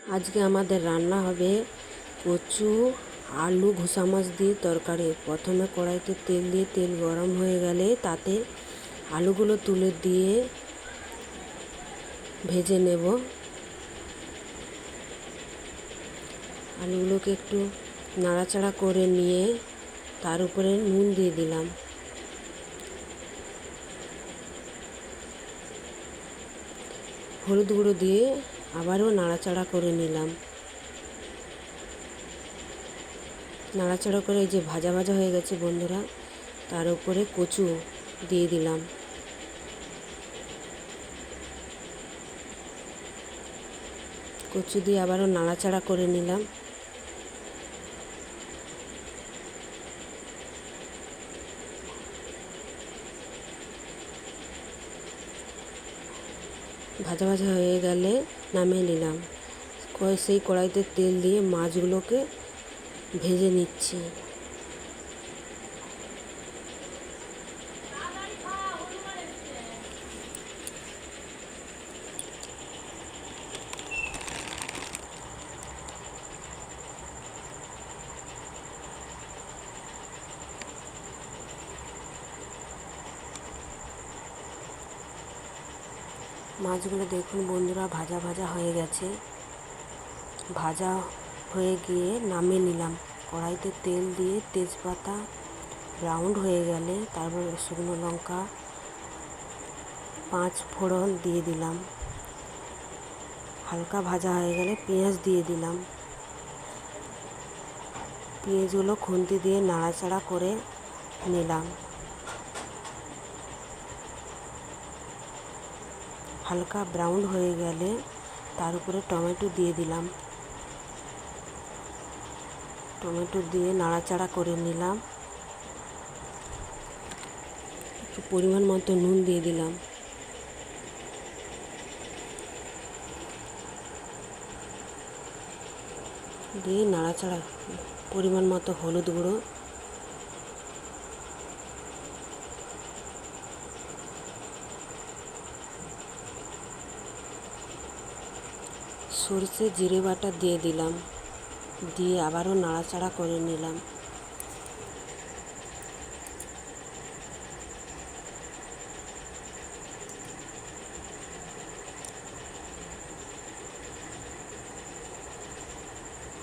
আজকে আমাদের রান্না হবে কচু, আলু, ঘুষা মাছ দিয়ে তরকারি। প্রথমে কড়াইতে তেল দিয়ে তেল গরম হয়ে গেলে তাতে আলুগুলো তুলে দিয়ে ভেজে নেব। আলুগুলোকে একটু নাড়াচাড়া করে নিয়ে তার উপরে নুন দিয়ে দিলাম। হলুদ গুঁড়ো দিয়ে আবারও নাড়াচাড়া করে নিলাম। নাড়াচাড়া করে যে ভাজা ভাজা হয়ে গেছে বন্ধুরা, তার উপরে কচু দিয়ে দিলাম। কচু দিয়ে আবারও নাড়াচাড়া করে নিলাম। ভাজা ভাজা হয়ে গেলে নামিয়ে নিলাম। সেই কড়াইতে তেল দিয়ে মাছগুলোকে ভেজে নিচ্ছি। মাছগুলো দেখুন বন্ধুরা, ভাজা ভাজা হয়ে গেছে। ভাজা হয়ে গিয়ে নামিয়ে নিলাম। কড়াইতে তেল দিয়ে তেজপাতা ব্রাউন হয়ে গেলে তারপর শুকনো লঙ্কা, পাঁচ ফোড়ন দিয়ে দিলাম। হালকা ভাজা হয়ে গেলে পেঁয়াজ দিয়ে দিলাম। পেঁয়াজগুলো খুন্তি দিয়ে নাড়াচাড়া করে নিলাম। হালকা ব্রাউন হয়ে গেলে তার উপরে টমেটো দিয়ে দিলাম। টমেটো দিয়ে নাড়াচাড়া করে নিলাম। একটু পরিমাণ মতো নুন দিয়ে দিলাম। দিয়ে নাড়াচাড়া, পরিমাণ মতো হলুদ গুঁড়ো। সরষে জিরে বাটা দিয়ে দিলাম। দিয়ে আবারও নাড়াচাড়া করে নিলাম।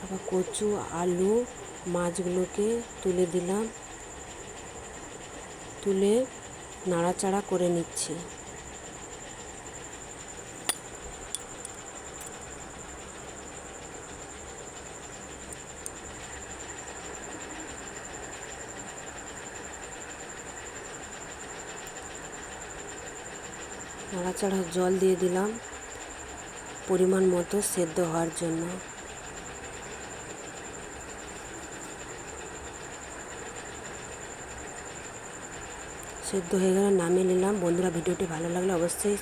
আবার কচু, আলু, মাছগুলোকে তুলে দিলাম। তুলে নাড়াচাড়া করে নিচ্ছি। নাড়াচাড়া জল দিয়ে দিলাম পরিমাণ মতো সেদ্ধ হওয়ার জন্য। সেদ্ধ হয়ে গেলে নামিয়ে নিলাম। বন্ধুরা, ভিডিওটি ভালো লাগলে অবশ্যই